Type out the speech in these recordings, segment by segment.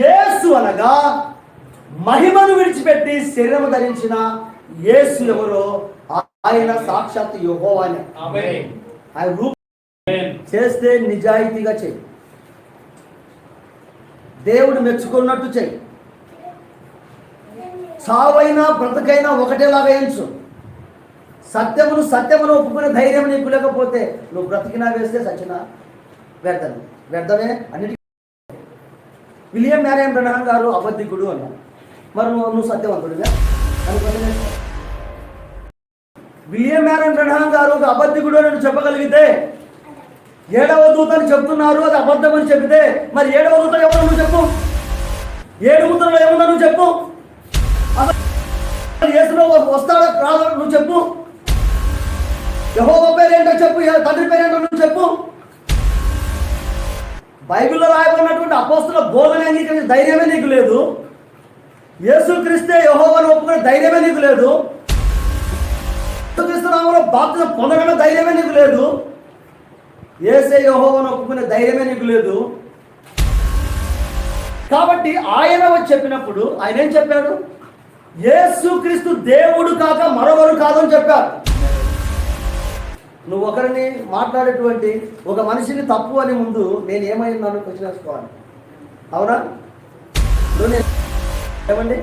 యేసు అనగా మహిమను విడిచిపెట్టి శరీరము ధరించిన యేసు ఎవరో ఆయన సాక్షాత్ ఆమేన్. ఆయన రూపం చేస్తే నిజాయితీగా చెయ్యి. దేవుడు మెచ్చుకున్నట్టు చెయ్యి. చావైనా బ్రతకైనా ఒకటేలాగా ఎంచు. సత్యమును సత్యమును ఒప్పుకునే ధైర్యం నీకు లేకపోతే నువ్వు బ్రతికినా వేస్తే సచ్చినా వ్యర్థం. వ్యర్థమే? అన్నిటికీ విలియం నారాయణ బ్రహ్మ గారు అబద్ధికుడు అన్నారు మరి నువ్వు నువ్వు సత్యవంతుడిగా విలియం నారాయణ బ్రహ్మ గారు ఒక అబద్ధికుడు అని చెప్పగలిగితే ఏడవ దూతని చెప్తున్నారు అది అబద్ధం అని చెబితే మరి ఏడవ దూత ఎవరు నువ్వు చెప్పు? ఏడు ముద్రలో ఏముందో నువ్వు చెప్పు. అసలు యేసులో వస్తాడా రాదా నువ్వు చెప్పు. యహోవ పేరేంటో చెప్పు తండ్రి పేరేంటో నువ్వు చెప్పు. బైబిల్లో రాయబడినటువంటి అపోస్తుల బోధన అంగీకరించే ధైర్యమే నీకు లేదు. యేసు క్రీస్తే ఒప్పుకునే ధైర్యమే నీకు లేదు. యేసుక్రీస్తు నామములో బాప్తిజం ధైర్యమే నీకు లేదు. ఏసే యహోవని ఒప్పుకునే ధైర్యమే నీకు లేదు. కాబట్టి ఆయన వచ్చి చెప్పినప్పుడు ఆయన ఏం చెప్పాడు? యేసుక్రీస్తు దేవుడు కాక మరొకరు కాదని చెప్పారు. నువ్వు ఒకరిని మాట్లాడేటువంటి ఒక మనిషిని తప్పు అని ముందు నేను ఏమైందని క్వశ్చన్ వేసుకోవాలి అవునా? నువ్వు ఏమండి?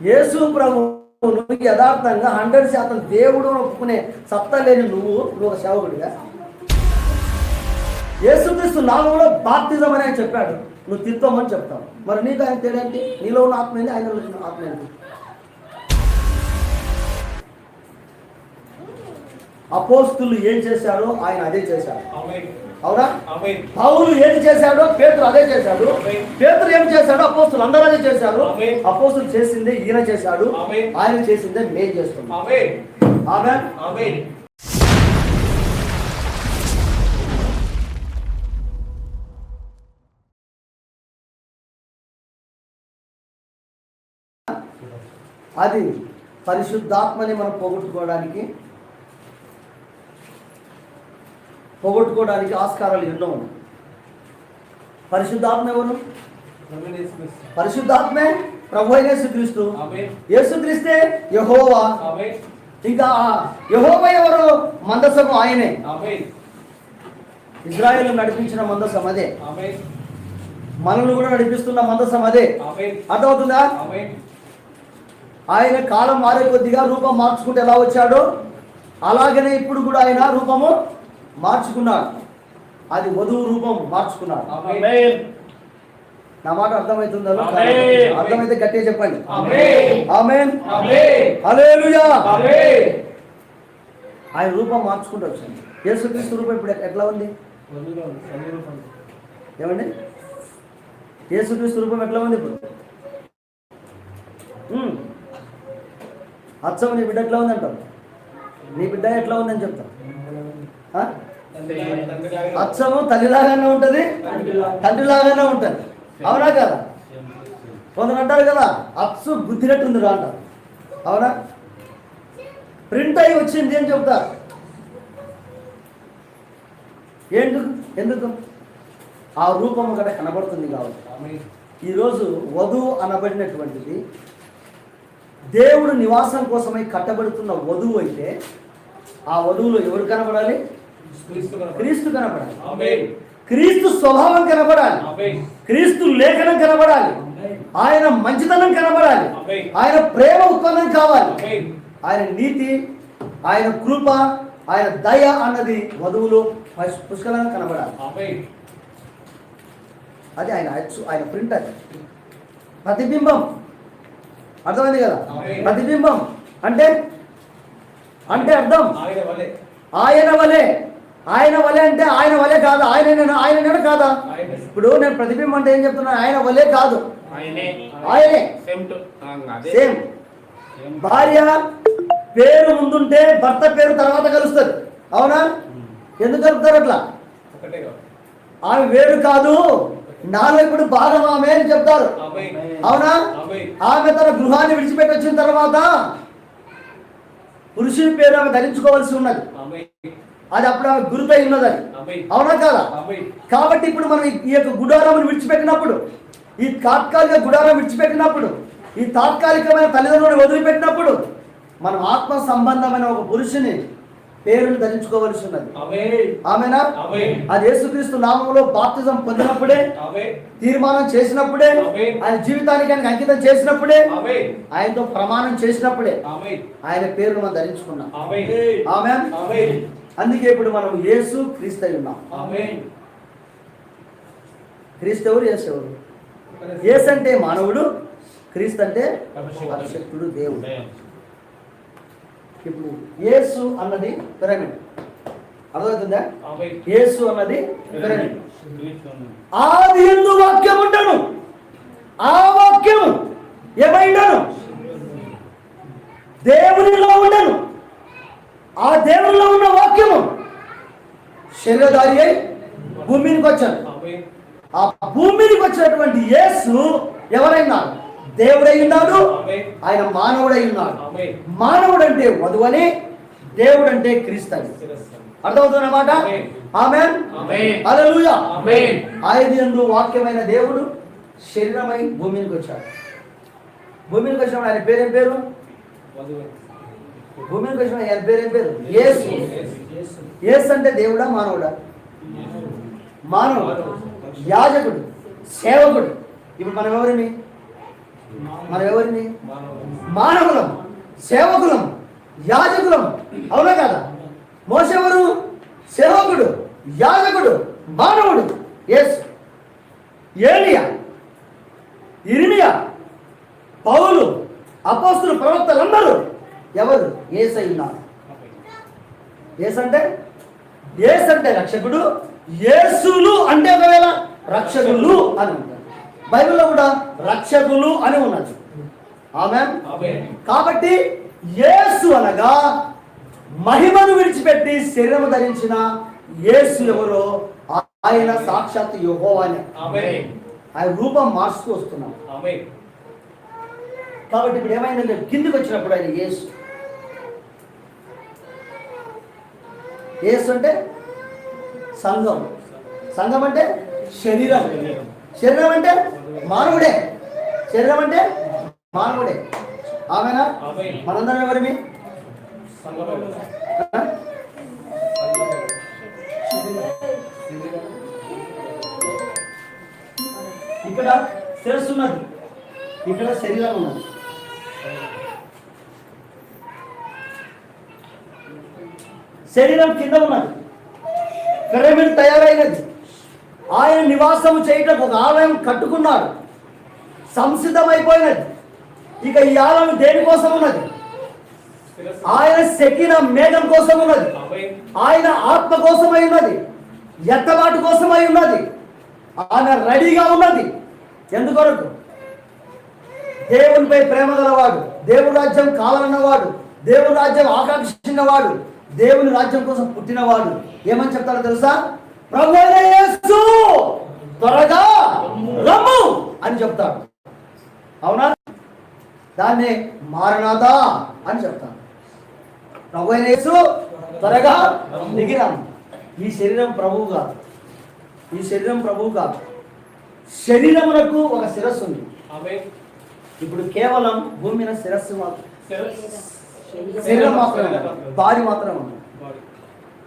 యేసు ప్రభువును యథార్థంగా హండ్రెడ్ శాతం దేవుడు ఒప్పుకునే సత్తా లేని నువ్వు నువ్వు ఒక సేవకుడిగా యేసుక్రీస్తు నామంలో బాప్తిజం అని ఆయన చెప్పాడు. నువ్వు తిద్దామని చెప్తావు. మరి నీకు ఆయన తేడేంటి నీలో ఉన్న ఆత్మ ఏంటి ఆయనలో ఆత్మ ఏంటి అపోస్తులు ఏం చేశారో ఆయన అదే చేశాడు. ఆమేన్. అవునా? పౌలు ఏది చేశాడో పేతురు అదే చేశాడు. పేతురు ఏం చేశాడో అపోస్తులు అందరూ అదే చేశారు. అపోస్తులు చేసిందే ఈయన చేశాడు. ఆయన చేసిందే మేము చేస్తున్నాం అది పరిశుద్ధాత్మని మనం పోగొట్టుకోవడానికి పోగొట్టుకోవడానికి ఆస్కారాలు ఎన్నో ఉన్నాయి. పరిశుద్ధాత్మ ఎవరు. పరిశుద్ధాత్మే ప్రభు అయిన యేసుక్రీస్తు. యేసుక్రీస్తే యహోవా. ఇంకా యహోవ ఎవరు? మందసము ఆయనే. ఇజ్రాయేల్ నడిపించిన మందసం అదే. మనల్ని కూడా నడిపిస్తున్న మందసం అదే. అర్థమవుతుందా? ఆయన కాలం మారే కొద్దిగా రూపం మార్చుకుంటే ఎలా వచ్చాడో? అలాగనే ఇప్పుడు కూడా ఆయన రూపము మార్చుకున్నాడు. అది వధువు రూపం మార్చుకున్నాడు. నా మాట అర్థమవుతుందో. అర్థమైతే గట్టిగా చెప్పండి. ఆమేన్. హల్లెలూయా. ఆయన రూపం మార్చుకుంటూ వచ్చాడు యేసుక్రీస్తు రూపం ఇప్పుడు ఎట్లా ఉంది. ఏమండి? యేసుక్రీస్తు రూపం ఎట్లా ఉంది ఇప్పుడు. అచ్చం నీ బిడ్డ ఎట్లా ఉందంటావు? నీ బిడ్డ ఎట్లా ఉందని చెప్తావు? అచ్చము తల్లిలాగానే ఉంటుంది తండ్రిలాగానే ఉంటుంది. అవునా కదా? కొందరు అంటారు కదా అచ్చు గుద్దినట్టుంది రా అంటారు అవునా? ప్రింట్ అయి వచ్చింది అని చెప్తారు ఎందుకు? ఎందుకు? ఆ రూపం అక్కడ కనబడుతుంది కాబట్టి. ఈరోజు వధువు అనబడినటువంటిది దేవుడు నివాసం కోసమై కట్టబడుతున్న వధువు అయితే ఆ వధువులో ఎవరు కనబడాలి? క్రీస్తు కనబడాలి క్రీస్తు స్వభావం కనబడాలి క్రీస్తు లేఖనం కనబడాలి ఆయన మంచితనం కనబడాలి ఆయన ప్రేమ ఉత్పన్నం కావాలి. ఆయన నీతి ఆయన కృప ఆయన దయ అన్నది వధువులో పుష్- పుష్కలంగా కనబడాలి అది ఆయన ఆయన ప్రింట్ అది. ప్రతిబింబం. అర్థమైంది కదా. ప్రతిబింబం. అంటే అంటే అర్థం. ఆయన వలే. ఆయన వలే అంటే ఆయన వలే కాదు. ఆయన ఆయన కాదా? ఆయన. ఇప్పుడు నేను ప్రతిబింబం అంటే ఏం చెప్తున్నాను ఆయన వలే కాదు. ఆయనే. సేమ్ భార్య పేరు ముందుంటే భర్త పేరు తర్వాత కలుస్తుంది. అవునా? ఎందుకు కలుపుతారు అట్లా? కాదు. ఆమె వేరు కాదు. నాలో ఇప్పుడు భాగం ఆమె అని చెప్తారు. అవునా? ఆమె. తన గృహాన్ని విడిచిపెట్టి వచ్చిన తర్వాత పురుషుని పేరు ఆమె ధరించుకోవాల్సి ఉన్నది. అది అప్పుడు ఆమె గురుతై ఉన్నదని. అవునా కాదా? కాబట్టి ఇప్పుడు మనం ఈ- యొక్క గుడారాలను విడిచిపెట్టినప్పుడు ఈ తాత్కాలిక గుడారం విడిచిపెట్టినప్పుడు ఈ తాత్కాలికమైన తల్లిదండ్రులను వదిలిపెట్టినప్పుడు మనం ఆత్మ సంబంధమైన ఒక పురుషుని పేరును ధరించుకోవలసి ఉన్నది. ఆమేన్. అది యేసుక్రీస్తు నామంలో బాప్తిజం పొందినప్పుడే తీర్మానం చేసినప్పుడే. ఆయన జీవితానికి ఆయనకి అంకితం చేసినప్పుడే ఆయనతో ప్రమాణం చేసినప్పుడే ఆయన పేరును మనం ధరించుకున్నాం. ఆమె అందుకే ఇప్పుడు మనం యేసు క్రీస్తు అయి ఉన్నాం. క్రీస్తు ఎవరు యేసు ఎవరు యేసు అంటే మానవుడు క్రీస్తు అంటే అభిషక్తుడు దేవుడు. ఇప్పుడు యేసు అన్నది పిరమిడ్. అర్థమవుతుందా? యేసు అన్నది పిరమిడ్. ఆది ఎందు వాక్యం ఉంటాను ఆ వాక్యం ఏమైండను దేవునిలో ఉండను ఆ దేవునిలో ఉన్న వాక్యము శరీరధారి అయి భూమికి వచ్చాను ఆమేన్. ఆ భూమికి వచ్చినటువంటి యేసు ఎవరైనాడు దేవుడై ఉన్నాడు? ఆయన మానవుడై ఉన్నాడు. మానవుడు అంటే వధువని దేవుడు అంటే క్రీస్తు అని అర్థమవుతున్నమాట ఆమేన్. ఆమె ఆయన యందు వాక్యమైన దేవుడు శరీరమై భూమికి వచ్చాడు. భూమికి వచ్చినప్పుడు ఆయన పేరేం పేరు? భూమికి వచ్చిన ఆయన ఏం పేరు? యేసు. యేసు అంటే దేవుడా మానవుడా? మానవుడు. యాజకుడు సేవకుడు. ఇప్పుడు మనం ఎవరిని? మనం ఎవరిని? మానవులం సేవకులం యాజకులం. అవునా కదా? మోసెవరు సేవకుడు యాజకుడు మానవుడు. ఎస్ ఏలియా ఇరిమియా పౌలు అపోస్తులు ప్రవక్తలందరూ ఎవరు? ఏసై ఉన్నారు. ఏసు అంటే ఏసు అంటే రక్షకుడు యేసులు అంటే ఒకవేళ రక్షకులు అని ఉంటారు. బైబిల్లో కూడా రక్షకులు అని ఉన్నది. ఆమె కాబట్టి యేసు అనగా మహిమను విడిచిపెట్టి శరీరము ధరించిన యేసు ఎవరో? ఆయన సాక్షాత్ యెహోవానే ఆయన రూపం మార్చుతూ వస్తున్నాం. కాబట్టి ఇప్పుడు ఏమైందంటే కిందికి వచ్చినప్పుడు ఆయన యేసు. ఏసు అంటే సంఘం. సంఘం అంటే శరీరం. శరీరం అంటే మానవుడే. శరీరం అంటే మానవుడే. ఆమెనా? మనందరం ఎవరిమి? ఇక్కడ శిరస్సు ఉన్నది. ఇక్కడ శరీరం ఉన్నది. శరీరం కింద ఉన్నది. పిరమిడ్ తయారైనది. ఆయన నివాసం చేయటకు ఒక ఆలయం కట్టుకున్నాడు సంసిద్ధమైపోయినది. ఇక ఈ ఆలయం దేనికోసం ఉన్నది? ఆయన శకిన మేఘం కోసం ఉన్నది. ఆయన ఆత్మ కోసమై ఉన్నది. ఎత్తబాటు కోసమై ఉన్నది. ఆయన రెడీగా ఉన్నది. ఎందుకొరకు? దేవునిపై ప్రేమ గలవాడు దేవుడు రాజ్యం కావాలన్నవాడు దేవుడు రాజ్యం ఆకాంక్షించినవాడు దేవుని రాజ్యం కోసం పుట్టినవాడు ఏమని చెప్తాడో తెలుసా? ప్రభు త్వరగా రమ్ము అని చెప్తాడు అవునా? దాన్నే మారనాథా అని చెప్తాను ప్రభు యేసు త్వరగా దిగిరాము ఈ శరీరం ప్రభువు కాదు. ఈ శరీరం ప్రభువు కాదు. శరీరమునకు ఒక శిరస్సు ఉంది. ఇప్పుడు కేవలం భూమి మీద శిరస్సు మాత్రం. శరీరం మాత్రమే బాడీ మాత్రమే ఉంది.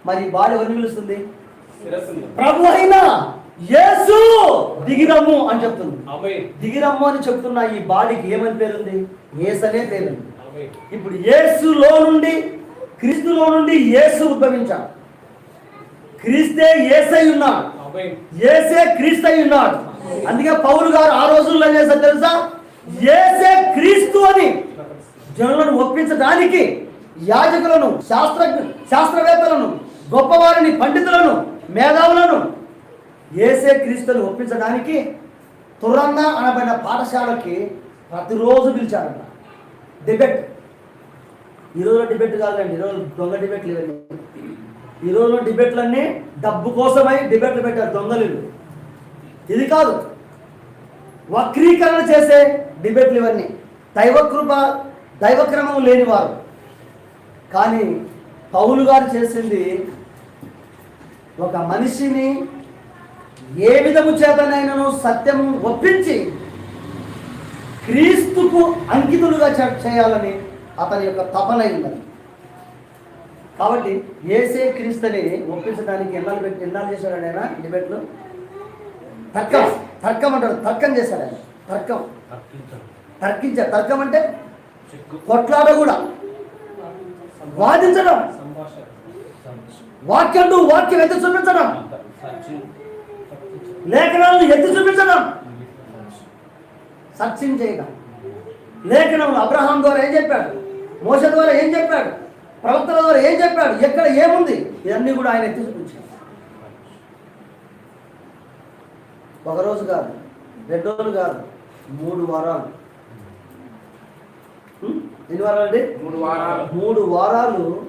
మరి బాడీ ఎవరిని పిలుస్తుంది? ప్రభు అయిన యేసు దిగిరమ్ము అని చెప్తుంది. దిగిరమ్ము అని చెప్తున్న ఈ బాడీకి ఏమని పేరుంది? అనే పేరుంది. ఇప్పుడు యేసులో నుండి క్రీస్తులో నుండి యేసు ఉద్భవించాడు. క్రీస్తే యేసై ఉన్నాడు. ఏసే క్రీస్తు అయి ఉన్నాడు. అందుకే పౌలు గారు ఆ రోజుల్లో ఏం తెలుసా? ఏసే క్రీస్తు అని జనులను ఒప్పించడానికి యాజకులను శాస్త్ర శాస్త్రవేత్తలను గొప్పవారిని పండితులను మేధావులను ఏసే క్రీస్తుని ఒప్పించడానికి తురంద అనబడిన పాఠశాలకి ప్రతిరోజు పిలిచారంట. డిబెట్. ఈరోజు డిబెట్ కాదండి ఈరోజు దొంగ డిబెట్ ఇవన్నీ ఈ డిబెట్లన్నీ డబ్బు కోసమై డిబెట్లు పెట్టారు దొంగలు ఇది కాదు. వక్రీకరణ చేసే డిబెట్లు ఇవన్నీ. దైవకృప దైవక్రమం లేనివారు. కానీ పౌలు గారు చేసింది ఒక మనిషిని ఏ విధము చేతనైనను సత్యము ఒప్పించి క్రీస్తుకు అంకితులుగా చేయాలని అతని యొక్క తపన ఉన్నది కాబట్టి ఏసే క్రీస్తుని ఒప్పించడానికి ఎన్నాళ్ళు పెట్టి ఎన్నాళ్ళు చేశాడు ఆయన డిబేట్లు? తర్కం తర్కం అంటాడు తర్కం చేశాడు ఆయన. తర్కం. తర్కించాడు తర్కం అంటే కొట్లాడ కూడా వాదించడం. వాక్యం నువ్వు వాక్యం ఎత్తి చూపించడం. లేఖనాలను ఎత్తి చూపించడం. సత్యం చేయడం. లేఖనం అబ్రహాం ద్వారా ఏం చెప్పాడు? మోస ద్వారా ఏం చెప్పాడు? ప్రవక్తల ద్వారా ఏం చెప్పాడు? ఎక్కడ ఏముంది? ఇవన్నీ కూడా ఆయన ఎత్తి చూపించాడు. ఒక రోజు కాదు రెండు రోజులు కాదు మూడు వారాలు. ఎన్ని వారాలు అండి మూడు వారాలు. మూడు వారాలు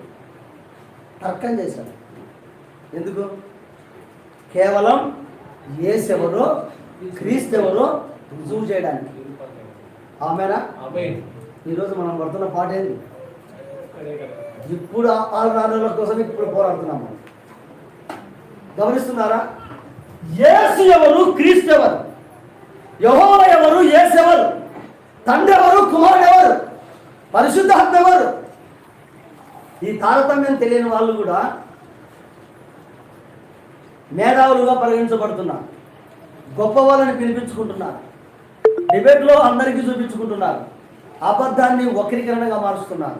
తర్కం చేశాడు. ఎందుకు? కేవలం ఏసెవరో క్రీస్తెవరో రుజువు చేయడానికి. ఆమెనా? ఈరోజు మనం పడుతున్న పాట ఏంది? ఇప్పుడు ఆ రాళ్ళ కోసం ఇప్పుడు పోరాడుతున్నాం మనం. గమనిస్తున్నారా? యేసు ఎవరు క్రీస్తు ఎవరు యహోవ ఎవరు? యేసు ఎవరు తండ్రి ఎవరు? కుమారుడు ఎవరు? పరిశుద్ధాత్మ ఎవరు ఈ తారతమ్యం తెలియని వాళ్ళు కూడా మేధావులుగా పరిగణించబడుతున్నారు. గొప్ప వాళ్ళని పిలిపించుకుంటున్నారు. డిబేట్లో అందరికీ చూపించుకుంటున్నారు. అబద్ధాన్ని వక్రీకరణగా మారుస్తున్నారు.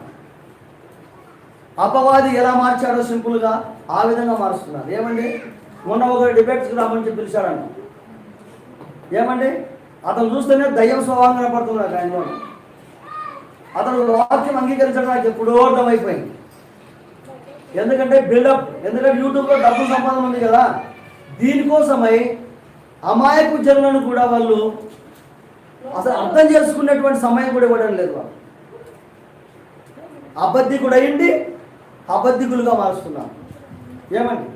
అపవాది ఎలా మార్చాడో సింపుల్గా ఆ విధంగా మారుస్తున్నారు. ఏమండి? మొన్న ఒక డిబేట్స్కి రామని చెప్పి పిలిచాడండి ఏమండి? అతను చూస్తేనే దయ్యం స్వభావం కనపడుతున్నారు ఆయనలో అతను వాక్యం అంగీకరించడానికి ఎప్పుడో అర్థమైపోయింది. ఎందుకంటే బిల్డప్ ఎందుకంటే యూట్యూబ్లో డబ్బు సంపాదన ఉంది కదా. దీనికోసమై అమాయకు జనులను కూడా వాళ్ళు అసలు అర్థం చేసుకునేటువంటి సమయం కూడా ఇవ్వడం లేదు వాళ్ళు. అబద్ధికుడు అయ్యింది అబద్ధికులుగా మారుస్తున్నాం ఏమండి?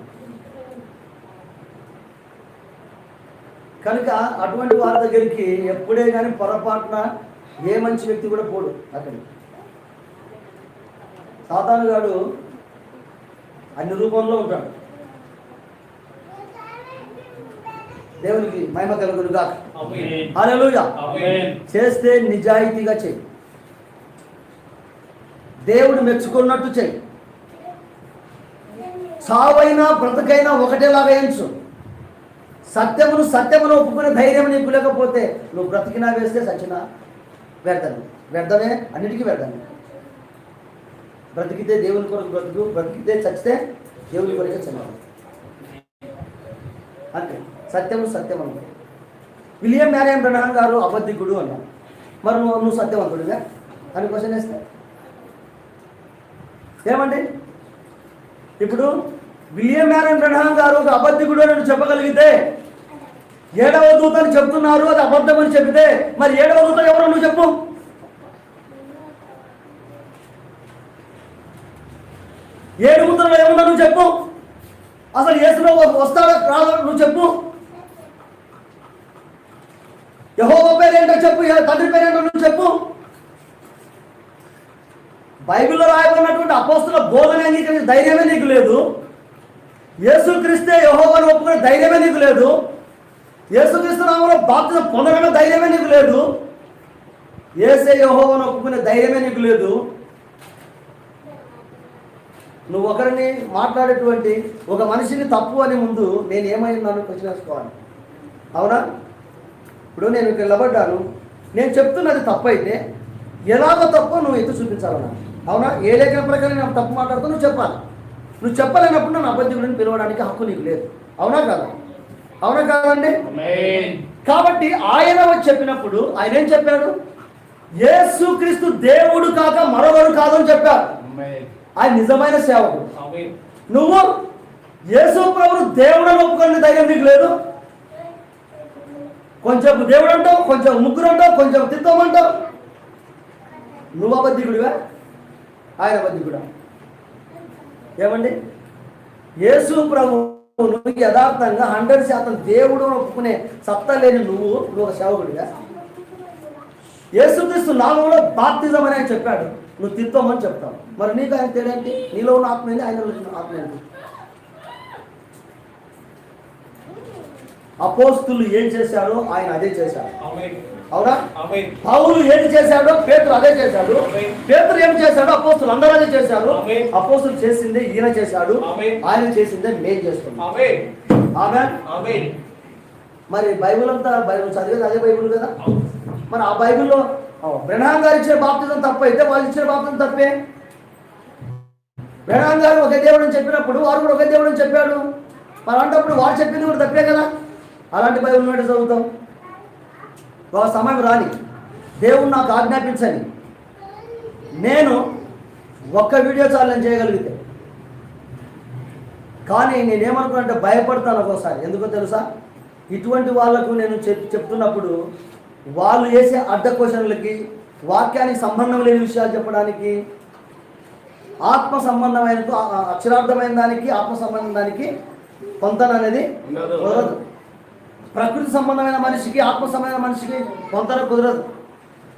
కనుక అటువంటి వారి దగ్గరికి ఎప్పుడే కానీ పొరపాటున ఏ మంచి వ్యక్తి కూడా పోడు అక్కడికి సాతాను గాడు అన్ని రూపంలో ఉంటాడు. దేవునికి మహిమ కలుగునుగా హల్లెలూయా. ఆమేన్. చేస్తే నిజాయితీగా చెయ్యి దేవుడు మెచ్చుకున్నట్టు చెయ్యి చావైనా బ్రతకైనా ఒకటేలాగా ఎంచు సత్యమును సత్యమును ఒప్పుకునే ధైర్యం నీకు లేకపోతే నువ్వు బ్రతికినా వేస్తే సచ్చినా వ్యర్థమే. వ్యర్థమే అన్నిటికీ వ్యర్థమే. బ్రతికితే దేవుని కొరకు బ్రతుకు బ్రతికితే చచ్చితే దేవుని కొరకే చదవాలి అంతే. సత్యము సత్యం అన్నాడు విలియం మ్యారియన్ బ్రహ్మ గారు అబద్ధికుడు అన్నాడు మరి నువ్వు నువ్వు సత్యవంతుడిగా అని క్వశ్చన్ వేస్తే ఏమండి? ఇప్పుడు విలియం మ్యారియన్ బ్రహ్మ గారు ఒక అబద్ధికుడు అని చెప్పగలిగితే ఏడవ దూత అని చెప్తున్నారు అది అబద్ధం అని చెబితే మరి ఏడవ దూత ఎవరో నువ్వు చెప్పు. ఏడు ముద్రలో ఏమన్నా నువ్వు చెప్పు. అసలు యేసులో వస్తాడో రాదో నువ్వు చెప్పు. యహోవ పేరు ఏంటో చెప్పు తండ్రి పేరు ఏంటో నువ్వు చెప్పు. బైబిల్లో రాయబడినటువంటి అపోస్తుల బోధన అంగీకరించే ధైర్యమే నీకు లేదు. యేసు క్రిస్తే యహోవని ఒప్పుకునే ధైర్యమే నీకు లేదు. యేసుక్రీస్తు నామంలో బాప్తిజం పొందడమే ధైర్యమే నీకు లేదు. ఏసే యహోవను ఒప్పుకునే ధైర్యమే నీకు లేదు. నువ్వు ఒకరిని మాట్లాడేటువంటి ఒక మనిషిని తప్పు అని ముందు నేను ఏమై క్వశ్చన్ వేసుకోవాలి అవునా? ఇప్పుడు నేను ఇక్కడ నిలబడ్డాను. నేను చెప్తున్నది తప్పు అయితే ఎలాగో తప్పో నువ్వు ఎత్తు చూపించాలన్నా అవునా? ఏ లేఖన ప్రకారం నేను తప్పు మాట్లాడుతూ నువ్వు చెప్పాలి. నువ్వు చెప్పలేనప్పుడు నన్ను అబద్ధికుడిని పిలవడానికి హక్కు నీకు లేదు. అవునా కదా? అవునా కాదండి? కాబట్టి ఆయన వచ్చి చెప్పినప్పుడు ఆయన ఏం చెప్పాడు? యేసుక్రీస్తు దేవుడు కాక మరొకడు కాదని ఆమేన్. ఆయన నిజమైన సేవకుడు. ఆమేన్. నువ్వు యేసు ప్రభువు దేవుడు ఒప్పుకునే ధైర్యం నీకు లేదు? కొంచెం దేవుడు అంటావు కొంచెం ముగ్గురు అంటావు కొంచెం తిత్తం అంటావు. నువ్వు అబద్ధికుడివా? ఆయన అబద్ధికుడా? ఏమండి? యేసు నువ్వు యథార్థంగా హండ్రెడ్ శాతం దేవుడు ఒప్పుకునే సత్తా లేని నువ్వు నువ్వు ఒక సేవకుడిగా యేసుక్రీస్తు నాలుగులో బాప్తిజం అని ఆయన చెప్పాడు. నువ్వు తిత్తమని చెప్తావు. మరి నీకు ఆయన తేడేంటి నీలో ఉన్న ఆత్మ ఏంటి? ఆయనలో ఉన్న ఆత్మ ఏంటి? అపోస్తులు ఏం చేశాడో ఆయన అదే చేశాడు అవునా? పౌలు ఏది చేశాడో? పేతురు అదే చేశాడు. పేతురు ఏం చేశాడో? అపోస్తులు అందరూ అదే చేశారు. అపోస్తులు చేసిందే ఈయన చేశాడు. ఆయన చేసిందే మేం చేస్తున్నాం. మరి బైబిల్ అంతా బైబిల్ చదివేది అదే బైబిల్ కదా? మరి ఆ బైబిల్లో బ్రహ్మాం గారు ఇచ్చిన బాప్తిజం తప్ప అయితే వాళ్ళు ఇచ్చిన బాప్తిజం తప్పే? బ్రహ్మాం గారు ఒకే దేవుడు అని చెప్పినప్పుడు వారు కూడా ఒకే దేవుడు అని చెప్పాడు. మరి అలాంటప్పుడు వారు చెప్పింది కూడా తప్పే కదా? అలాంటి బైబిల్ మీద చదువుతాం ఒక సమయం రాని. దేవుడు నాకు ఆజ్ఞాపించని. నేను ఒక్క వీడియో చాలు నేను చేయగలిగితే. కానీ నేనేమనుకున్నానంటే భయపడతాను ఒక్కోసారి. ఎందుకో తెలుసా? ఇటువంటి వాళ్ళకు నేను చెప్ చెప్తున్నప్పుడు వాళ్ళు వేసే అడ్డ క్వశ్చన్లకి వాక్యానికి సంబంధం లేని విషయాలు చెప్పడానికి ఆత్మ సంబంధమైన అక్షరార్థమైన దానికి ఆత్మ సంబంధం దానికి పొంతన అనేది ఉండదు. కుదరదు. ప్రకృతి సంబంధమైన మనిషికి ఆత్మ సంబంధమైన మనిషికి పొంతన కుదరదు.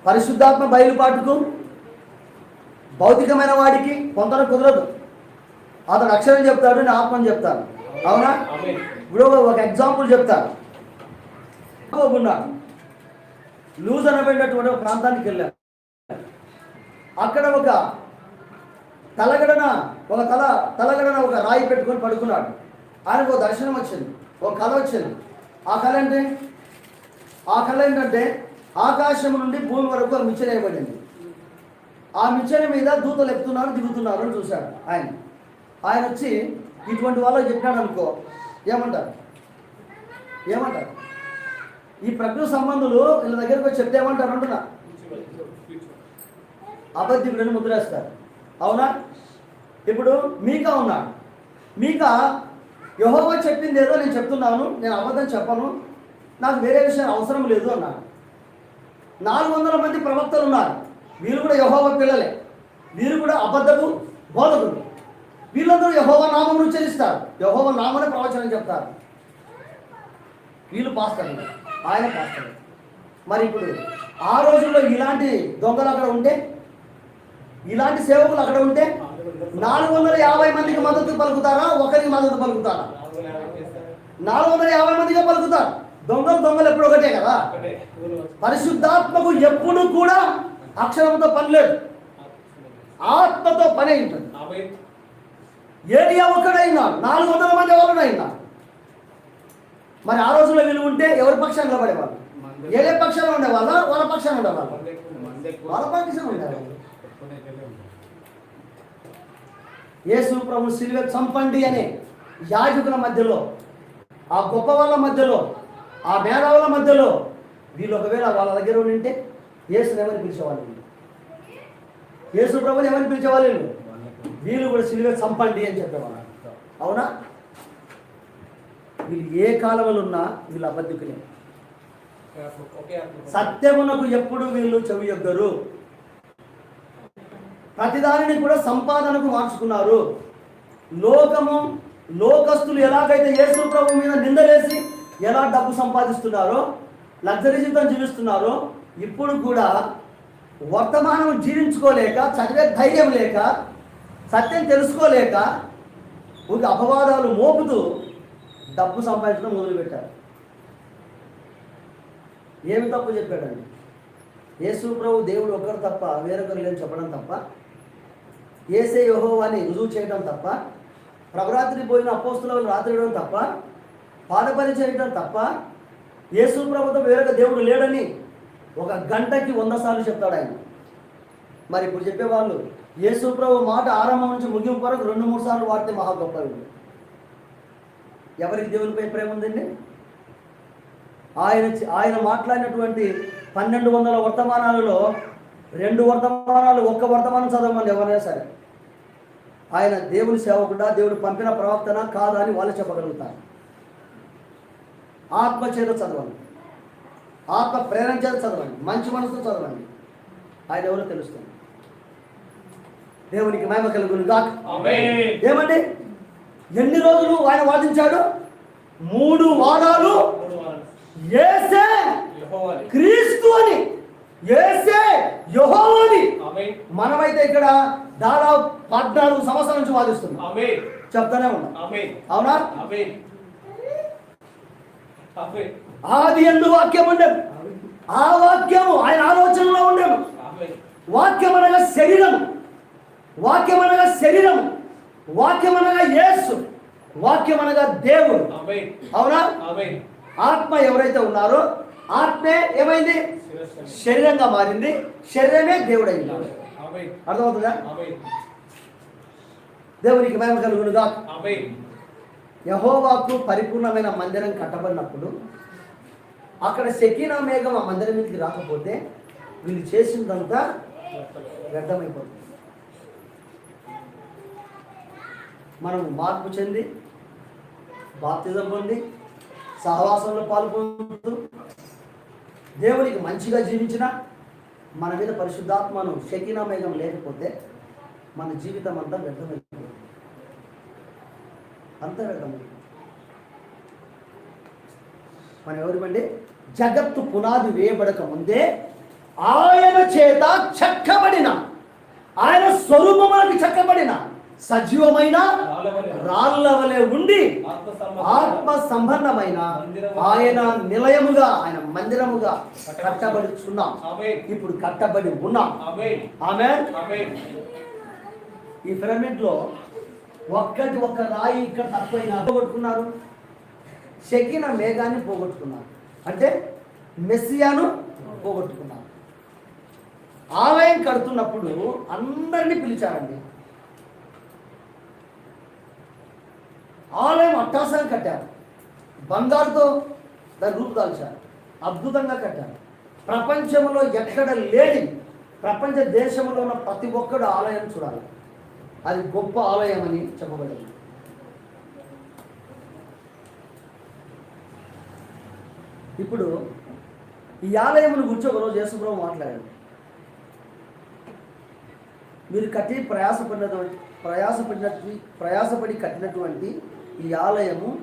పరిశుద్ధాత్మ బయలుపాటుకు భౌతికమైన వాడికి పొంతన కుదరదు. అతను అక్షరం చెప్తాడు నేను ఆత్మని చెప్తాను. అవునా? ఇప్పుడు ఒక- ఎగ్జాంపుల్ చెప్తాను. లూజ్ అనబడినటువంటి ఒక ప్రాంతానికి వెళ్ళాను. అక్కడ ఒక తలగడన ఒక తల తలగడన ఒక రాయి పెట్టుకొని పడుకున్నాడు. ఆయనకు ఒక దర్శనం వచ్చింది ఒక కళ వచ్చింది. ఆ కళ అంటే ఆ కళ ఏంటంటే ఆకాశం నుండి భూమి వరకు ఒక మిచ్చన వేయబడింది ఆ మిచ్చన మీద దూతలు ఎక్కుతున్నారు దిగుతున్నారు అని చూశాడు ఆయన. ఆయన వచ్చి ఇటువంటి వాళ్ళకి చెప్పినాడు అనుకో ఏమంటారు? ఏమంటారు? ఈ ప్రకృతి సంబంధులు వీళ్ళ దగ్గరకు వచ్చి చెప్తే ఏమంటారు అంటున్నా? అబద్ధికుడని ముద్రేస్తారు. అవునా? ఇప్పుడు మీకా ఉన్నాడు మీకా యహోవా చెప్పింది ఏదో నేను చెప్తున్నాను నేను అబద్ధం చెప్పను నాకు వేరే విషయం అవసరం లేదు అన్నాను నాలుగు వందల మంది ప్రవక్తలు ఉన్నారు. వీరు కూడా యహోవ పిల్లలే. వీరు కూడా అబద్ధపు బోధకులు. వీళ్ళందరూ యహోవ నామమును ఉచ్చరిస్తారు. యహోవ నామనే ప్రవచనం చెప్తారు. వీళ్ళు పాస్తారు ఆయన పాస్టర్. మరి ఇప్పుడు ఆ రోజుల్లో ఇలాంటి దొంగలు అక్కడ ఉంటే ఇలాంటి సేవకులు అక్కడ ఉంటే నాలుగు వందల యాభై మందికి మద్దతు పలుకుతారా? ఒకరికి మద్దతు పలుకుతారా? నాలుగు వందల యాభై మందిగా పలుకుతారు. దొంగలు దొంగలు ఎప్పుడు ఒకటే కదా? పరిశుద్ధాత్మకు ఎప్పుడు కూడా అక్షరంతో పని లేదు. ఆత్మతో పని ఉంటుంది. ఏలియా ఒక్కడైనా నాలుగు వందల మంది ఎవరినైనా మరి ఆ రోజుల్లో వీళ్ళు ఉంటే ఎవరి పక్షాన్ని నిలబడేవాళ్ళు? ఏలే పక్షాన ఉండేవాళ్ళ? వాళ్ళ పక్షాన ఉండేవాళ్ళు? వాళ్ళ పక్షాన ఉండేవాళ్ళు. యేసు ప్రభు సిలువ చంపండి అనే యాజకుల మధ్యలో ఆ గొప్ప వాళ్ళ మధ్యలో ఆ మేధావుల మధ్యలో వీళ్ళు ఒకవేళ వాళ్ళ దగ్గర ఉంటే యేసుని ఎవరిని పిలిచేవాళ్ళు? వీళ్ళు? యేసు ప్రభుని ఎవరిని పిలిచేవాళ్ళు? వీళ్ళు? కూడా సిలువ చంపండి అని చెప్పేవాళ్ళు. అవునా? వీళ్ళు ఏ కాలంలో ఉన్నా వీళ్ళు అబద్ధికులే. ఆత్మ సత్యమునకు ఎప్పుడు వీళ్ళు చెవి యొగ్గరు ప్రతిదానిని కూడా సంపాదనకు మార్చుకున్నారు. లోకము లోకస్తులు ఎలాగైతే యేసు ప్రభు మీద నిందలేసి ఎలా డబ్బు సంపాదిస్తున్నారో లగ్జరీ జీవితం జీవిస్తున్నారో ఇప్పుడు కూడా వర్తమానం జీవించుకోలేక చదివే ధైర్యం లేక సత్యం తెలుసుకోలేక ఒక అపవాదాలు మోపుతూ డబ్బు సంపాదించడం మొదలుపెట్టారు. ఏమి తప్పు చెప్పాడండి? యేసు ప్రభు దేవుడు ఒకరు తప్ప వేరొకరు లేని చెప్పడం తప్ప ఏసే యోహో అని రుజువు చేయడం తప్ప ప్రభరాత్రి పోయిన అపోస్తులను రాత్రి వేయడం తప్ప పాదపరి చేయడం తప్ప యేసు ప్రభుత్వం వేరొక దేవుడు లేడని ఒక గంటకి వంద సార్లు చెప్తాడు ఆయన. మరి ఇప్పుడు చెప్పేవాళ్ళు యేసు ప్రభు మాట ఆరంభం నుంచి ముగింపు వరకు రెండు మూడు సార్లు వాడితే మహా గొప్ప ఎవరికి దేవునిపై ప్రేమ ఉందండి? ఆయన ఆయన మాట్లాడినటువంటి పన్నెండు వందల వర్తమానాలలో రెండు వర్తమానాలు ఒక్క వర్తమానం చదవమని ఎవరైనా సరే. ఆయన దేవుని సేవకుడా దేవుడు పంపిన ప్రవక్తన కాదా అని వాళ్ళు చెప్పగలుగుతారు. ఆత్మ చేత చదవండి. ఆత్మ ప్రేరణ చేత చదవండి. మంచి మనసుతో చదవండి. ఆయన ఎవరో తెలుస్తుంది దేవునికి మహిమ కలుగును గాక. ఆమేన్. ఏమండి? ఎన్ని రోజులు ఆయన వాదించాడు? మూడు వారాలు. ఏసే క్రీస్తు అని. ఏసే మనమైతే ఇక్కడ దాదాపు పద్నాలుగు సంవత్సరాల నుంచి వాదిస్తున్నాం. చెప్తానే ఉన్నాం. అవునా? ఆది ఎందు వాక్యం ఉండేది. ఆ వాక్యము ఆయన ఆలోచనలో ఉండేది. ఆమేన్. వాక్యం అనగా శరీరం. వాక్యం అనగా శరీరం. వాక్యం అనగా యేసు. వాక్యం అనగా దేవుడు అవునా? ఆత్మ ఎవరైతే ఉన్నారో ఆత్మే ఏమైంది? శరీరంగా మారింది. శరీరమే దేవుడు అయింది అర్థమవుతుందా? దేవునికి మహిమ కలుగునుగా. యహోవాకు పరిపూర్ణమైన మందిరం కట్టబడినప్పుడు అక్కడ శకీనా మేఘం ఆ మందిరం మీదకి రాకపోతే వీళ్ళు చేసిందంతా వ్యర్థమైపోతుంది. మనం మార్పు చెంది బాప్తిజం పొంది సహవాసంలో పాల్గొంటూ దేవునికి మంచిగా జీవించిన మన మీద పరిశుద్ధాత్మను శకీనా లేకపోతే మన జీవితం అంతా వ్యర్థమైపోతుంది. అంతా వ్యర్థమైంది మనం ఎవరిమండి? జగత్తు పునాది వేయబడక ముందే ఆయన చేత చెక్కబడిన ఆయన స్వరూపములకు చెక్కబడిన సజీవమైన రాళ్ళ వలె ఉండి ఆత్మ సంబంధమైన ఆయన నిలయముగా ఆయన మందిరముగా కట్టబడుచున్నాం. ఆమేన్. ఇప్పుడు కట్టబడి ఉన్నాం. ఆమె ఈ పిరమిడ్లో ఒక్కటి ఒక్క రాయి ఇక్కడ తక్కువైనా పోగొట్టుకున్నారు. షకిన మేఘాన్ని పోగొట్టుకున్నారు. అంటే మెస్సియాను పోగొట్టుకున్నారు. ఆలయం కడుతున్నప్పుడు అందరినీ పిలిచారండి. ఆలయం అట్టాసంగా కట్టారు. బంగారుతో దాని రూపుదాల్చారు అద్భుతంగా కట్టారు. ప్రపంచంలో ఎక్కడ లేని ప్రపంచ దేశంలో ఉన్న ప్రతి ఒక్కడు ఆలయం చూడాలి. అది గొప్ప ఆలయం అని చెప్పబడింది. ఇప్పుడు ఈ ఆలయమును గురించి ఒకరోజు యేసుప్రభు మాట్లాడాడు మీరు కట్టి ప్రయాసపడినటువంటి ప్రయాసపడినట్టు ప్రయాసపడి కట్టినటువంటి ఈ ఆలయము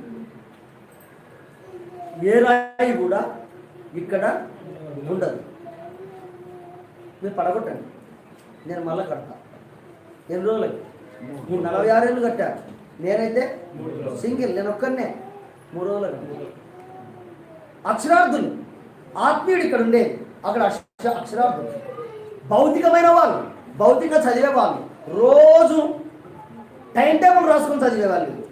ఏ రాయి కూడా ఇక్కడ ఉండదు. మీరు పడగొట్టండి. నేను మళ్ళీ కడతా. ఎన్ని రోజులకి? మూడు నలభై ఆరేళ్ళు కట్టారు. నేనైతే సింగిల్ నేను ఒక్కనే మూడు రోజులకు. అక్షరార్థులు. ఆత్మీయుడు ఇక్కడ ఉండేది. అక్కడ అక్ష అక్షరార్థులు. భౌతికమైన వాళ్ళు. భౌతికంగా చదివే వాళ్ళు. రోజు టైం టేబుల్ రాసుకొని చదివే వాళ్ళు.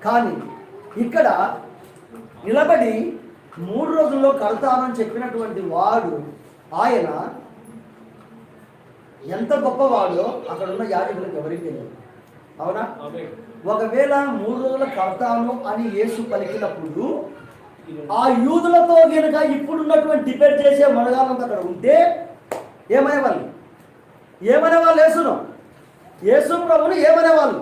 కానీ ఇక్కడ నిలబడి మూడు రోజుల్లో కడతానని చెప్పినటువంటి వాడు ఆయన ఎంత గొప్పవాడో అక్కడ ఉన్న యాజకులకు ఎవరికి తెలియదు. అవునా? ఒకవేళ మూడు రోజులు కడతాను అని యేసు పలికినప్పుడు ఆ యూదులతో గనుక ఇప్పుడున్నటువంటి డిబేట్ చేసే మనగాలంతా అక్కడ ఉంటే ఏమనే వాళ్ళు ఏమనే వాళ్ళు యేసును. యేసు ప్రభుని ఏమనే వాళ్ళు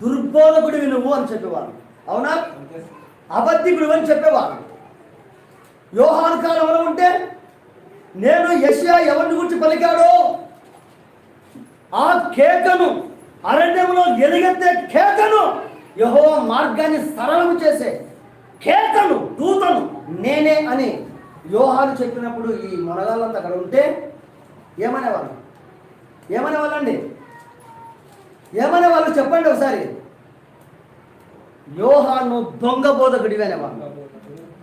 దుర్బోధకుడివి నువ్వు అని చెప్పేవారు అవునా? అబద్ధికుడు అని చెప్పేవారు యోహాను కాలంలో ఉంటే నేను యశ్యా ఎవరిని గురించి పలికాడో? ఆ కేకను అరణ్యంలో ఎలుగెత్తే కేకను యహో మార్గాన్ని సరళము చేసే కేకను దూతను నేనే అని యోహాను చెప్పినప్పుడు ఈ మొనగాళ్ళంతా అక్కడ ఉంటే ఏమనేవాళ్ళు? ఏమనేవాళ్ళండి? ఏమనే వాళ్ళు చెప్పండి ఒకసారి. యోహాను దొంగ బోధకుడివి అనేవాళ్ళు.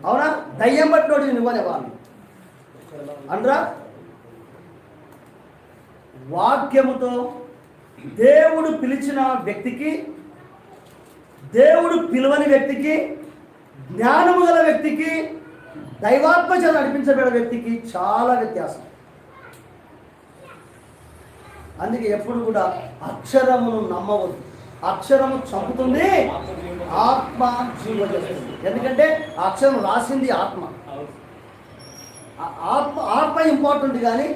అవునా? దయ్యం పట్టినోడివి నువ్వనేవాళ్ళు అనరా వాక్యముతో దేవుడు పిలిచిన వ్యక్తికి దేవుడు పిలువని వ్యక్తికి జ్ఞానము గల వ్యక్తికి దైవాత్మ చేత నడిపించబడిన వ్యక్తికి చాలా వ్యత్యాసం. అందుకే ఎప్పుడు కూడా అక్షరమును నమ్మవద్దు. అక్షరము చంపుతుంది ఆత్మ జీవజేస్తుంది ఎందుకంటే అక్షరం రాసింది ఆత్మ. ఆత్మ ఆత్మ ఇంపార్టెంట్ కానీ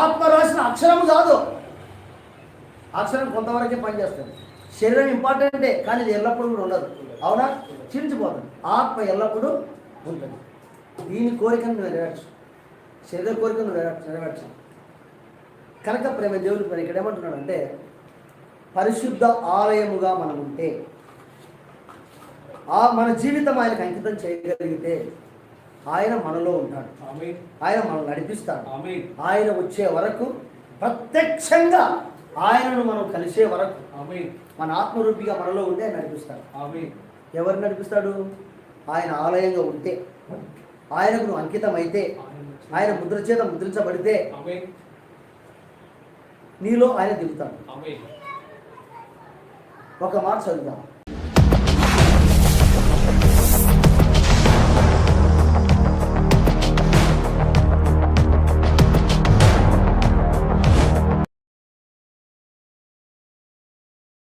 ఆత్మ రాసిన అక్షరం కాదు. అక్షరం కొంతవరకే పనిచేస్తుంది. శరీరం ఇంపార్టెంటే కానీ ఇది ఎల్లప్పుడూ కూడా ఉండదు. అవునా? చించిపోతుంది ఆత్మ ఎల్లప్పుడూ ఉంటుంది. దీని కోరికను నువ్వు నెరవేర్చు. శరీర కోరికను నెరవేర్చు నెరవేర్చు. కనుక ప్రేమ దేవుని పని ఇక్కడ ఏమంటున్నాడు అంటే పరిశుద్ధ ఆలయముగా మనం ఉంటే ఆ మన జీవితం ఆయనకు అంకితం చేయగలిగితే ఆయన మనలో ఉంటాడు. ఆయన మనల్ని నడిపిస్తాడు. ఆయన వచ్చే వరకు ప్రత్యక్షంగా ఆయనను మనం కలిసే వరకు మన ఆత్మరూపిగా మనలో ఉంటే ఆయన నడిపిస్తాడు. ఆమేన్. ఎవరు నడిపిస్తాడు? ఆయన ఆలయంగా ఉంటే ఆయనకు నువ్వు అంకితం అయితే ఆయన ముద్ర చేత ముద్రించబడితే నీలో ఆయన దిగుతాడు. ఒక మాట చదువుదాం.